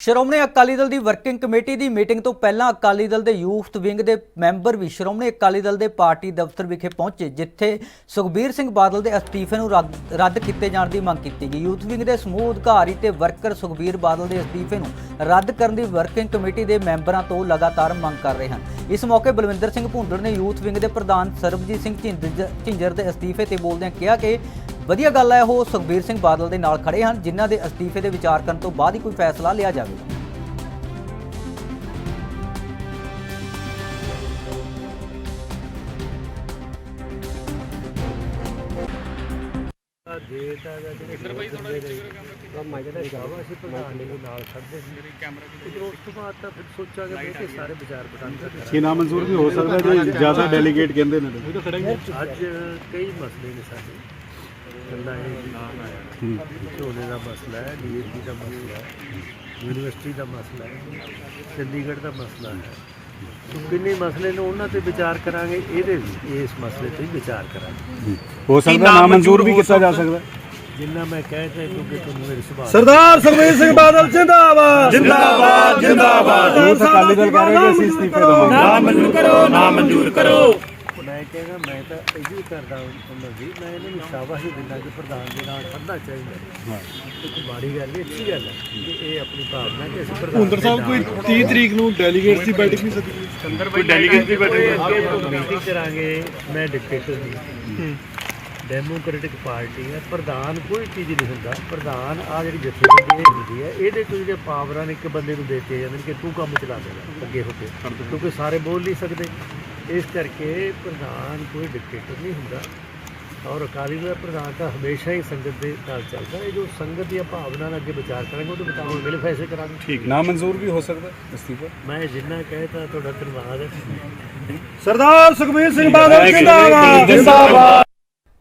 ਸ਼੍ਰੋਮਣੀ ਅਕਾਲੀ ਦਲ ਦੀ working committee ਦੀ meeting ਤੋਂ ਪਹਿਲਾਂ ਅਕਾਲੀ ਦਲ ਦੇ ਯੂਥ ਵਿੰਗ ਦੇ ਮੈਂਬਰ ਵੀ ਸ਼੍ਰੋਮਣੀ ਅਕਾਲੀ ਦਲ ਦੇ ਪਾਰਟੀ ਦਫ਼ਤਰ ਵਿਖੇ ਪਹੁੰਚੇ, ਜਿੱਥੇ ਸੁਖਬੀਰ ਸਿੰਘ ਬਾਦਲ ਦੇ ਅਸਤੀਫੇ ਨੂੰ ਰੱਦ- ਰੱਦ ਕੀਤੇ ਜਾਣ ਦੀ ਮੰਗ ਕੀਤੀ ਗਈ। ਯੂਥ ਵਿੰਗ ਦੇ ਸਮੂਹ ਅਧਿਕਾਰੀ ਤੇ ਵਰਕਰ ਸੁਖਬੀਰ ਬਾਦਲ ਦੇ ਅਸਤੀਫੇ ਨੂੰ ਰੱਦ ਕਰਨ ਦੀ ਵਰਕਿੰਗ ਕਮੇਟੀ ਦੇ ਮੈਂਬਰਾਂ ਤੋਂ ਲਗਾਤਾਰ ਮੰਗ ਕਰ ਰਹੇ ਹਨ। ਇਸ ਮੌਕੇ ਬਲਵਿੰਦਰ ਸਿੰਘ ਭੁੰਦੜ ਨੇ ਯੂਥ ਵਿੰਗ ਦੇ ਪ੍ਰਧਾਨ ਸਰਬਜੀਤ ਸਿੰਘ ਝਿੰਜ- ਝਿੰਜਰ ਦੇ ਅਸਤੀਫੇ ਤੇ ਬੋਲਦਿਆਂ ਕਿਹਾ ਕਿ ਵਧੀਆ ਗੱਲ ਹੈ ਉਹ ਸੁਖਬੀਰ ਸਿੰਘ ਬਾਦਲ ਦੇ ਨਾਲ ਖੜੇ ਹਨ ਜਿਨ੍ਹਾਂ ਦੇ ਅਸਤੀਫੇ ਦੇ ਵਿਚਾਰ ਕਰਨ ਤੋਂ ਬਾਅਦ ਹੀ ਕੋਈ ਫੈਸਲਾ ਲਿਆ ਜਾਵੇਗਾ। ਜੇ ਤਾਂ ਜਿਹੜੇ ਕੰਮ ਆ ਜਿਹੜਾ ਸ਼ਾਵਾ ਸੀ ਪ੍ਰਧਾਨ ਨੇ ਨਾਲ ਖੜਦੇ ਸੀ ਮੇਰੇ ਕੈਮਰਾ ਤੇ ਉਸ ਤੋਂ ਬਾਅਦ ਤਾਂ ਫਿਰ ਸੋਚਾਂਗੇ ਕਿ ਸਾਰੇ ਵਿਚਾਰ ਵਟਾਂਦਰਾ ਕੀ ਨਾ ਮਨਜ਼ੂਰ? ਵੀ ਹੋ ਸਕਦਾ ਜੇ ਜ਼ਿਆਦਾ ਡੈਲੀਗੇਟ ਕਹਿੰਦੇ ਨੇ। ਤਾਂ। ਅੱਜ ਕਈ ਮਸਲੇ ਨੇ ਸਾਡੇ। ਕੱਲਾ ਇਹ ਹੂੰ ਝੋਨੇ ਦਾ ਮਸਲਾ ਹੈ ਡੀਏਪੀ ਦਾ ਮਸਲਾ ਹੈ ਯੂਨੀਵਰਸਿਟੀ ਦਾ ਮਸਲਾ ਹੈ ਚੰਡੀਗੜ੍ਹ ਦਾ ਮਸਲਾ ਹੈ। ਸੋ ਕਿੰਨੇ ਮਸਲੇ ਨੇ ਉਹਨਾਂ ਤੇ ਵਿਚਾਰ ਕਰਾਂਗੇ ਇਹਦੇ ਵੀ ਇਸ ਮਸਲੇ ਤੇ ਵਿਚਾਰ ਕਰਾਂਗੇ। ਹੋ ਸਕਦਾ ਨਾ ਮਨਜ਼ੂਰ ਵੀ ਕੀਤਾ ਜਾ ਸਕਦਾ? ਜਿੰਨਾ ਮੈਂ ਕਹਿ ਤਾ ਕਿਉਂਕਿ ਤੁਹਾਨੂੰ ਮੇਰੇ ਸੁਭਾਅ ਸਰਦਾਰ ਸੁਖਬੀਰ ਸਿੰਘ ਬਾਦਲ ਜਿੰਦਾਬਾਦ। ਜਿੰਦਾਬਾਦ ਜਿੰਦਾਬਾਦ। ਯੂਥ ਅਕਾਲੀ ਦਲ ਕਹਿ ਰਹੇ ਅਸੀਂ ਅਸਤੀਫੇ ਦੇਵਾਂਗੇ। ਨਾ ਮਨਜ਼ੂਰ ਕਰੋ ਨਾ ਮਨਜ਼ੂਰ ਕਰੋ। ਮੈਂ ਕਹਿੰਦਾ ਮੈਂ ਤਾਂ ਇਹ ਵੀ ਕਰਦਾ ਉਹਨਾਂ ਦੀ ਮੈਂ ਇਹਨਾਂ ਨੂੰ ਸ਼ਾਬਾਸ਼ ਹੀ ਦਿੰਦਾ ਕਿ ਪ੍ਰਧਾਨ ਦੇ ਨਾਲ ਖੜਨਾ ਚਾਹੀਦਾ। ਹੈ। ਇੱਕ ਮਾੜੀ ਗੱਲ ਨਹੀਂ ਅੱਛੀ ਗੱਲ ਹੈ ਕਿ ਇਹ ਆਪਣੀ ਭਾਵਨਾ ਕਿ ਅਸੀਂ ਪ੍ਰਧਾਨ ਹੁੰਦਰ ਸਾਹਿਬ ਕੋਈ 30 ਤਰੀਕ ਨੂੰ ਡੈਲੀਗੇਟਸ ਦੀ ਬੈਠਕ ਨਹੀਂ ਸੱਦੀ? ਕੋਈ ਡੈਲੀਗੇਟ ਦੀ ਮੀਟਿੰਗ ਕਰਾਂਗੇ ਮੈਂ ਡਿਕਟੇਟਰ ਨਹੀਂ। ਡੈਮੋਕ੍ਰੈਟਿਕ ਪਾਰਟੀ ਹੈ ਪ੍ਰਧਾਨ ਕੋਈ ਚੀਜ਼ ਨਹੀਂ ਹੁੰਦਾ। ਪ੍ਰਧਾਨ ਆ ਜਿਹੜੀ ਜਥੇਬੰਦੀ ਇਹ ਹੁੰਦੀ ਹੈ ਇਹਦੇ ਤੋਂ ਜਿਹੜੇ ਪਾਵਰਾਂ ਨੇ ਇੱਕ ਬੰਦੇ ਨੂੰ ਦੇ ਦਿੱਤੀਆਂ ਜਾਂਦੇ ਨੇ ਕਿ ਤੂੰ ਕੰਮ ਚਲਾ ਦੇਗਾ ਅੱਗੇ ਹੋ ਕੇ। ਕਿਉਂਕਿ ਸਾਰੇ ਬੋਲ ਨਹੀਂ ਸਕਦੇ। ਇਸ ਕਰਕੇ ਪ੍ਰਧਾਨ ਕੋਈ ਡਿਕਟੇਟਰ ਨਹੀਂ ਹੁੰਦਾ। ਔਰ ਅਕਾਲੀ ਦਲ ਦਾ ਪ੍ਰਧਾਨ ਤਾਂ ਹਮੇਸ਼ਾ ਹੀ ਸੰਗਤ ਦੇ ਨਾਲ ਚੱਲਦਾ ਹੈ। ਜੋ ਸੰਗਤ ਦੀਆਂ ਭਾਵਨਾ ਨਾਲ ਅੱਗੇ ਵਿਚਾਰ ਕਰਾਂਗੇ ਉਹਦੇ ਮੁਤਾਬਕ ਮਿਲ ਫੈਸਲੇ ਕਰਾਂਗੇ। ਠੀਕ ਨਾ ਮਨਜ਼ੂਰ ਵੀ ਹੋ ਸਕਦਾ ਅਸਤੀਫਾ? ਮੈਂ ਜਿੰਨਾ ਕਹਿਤਾ ਤੁਹਾਡਾ ਧੰਨਵਾਦ ਹੈ। ਸਰਦਾਰ ਸੁਖਬੀਰ ਸਿੰਘ ਬਾਦਲ ਜਿੰਦਾਬਾਦ। ਜਿੰਦਾਬਾਦ।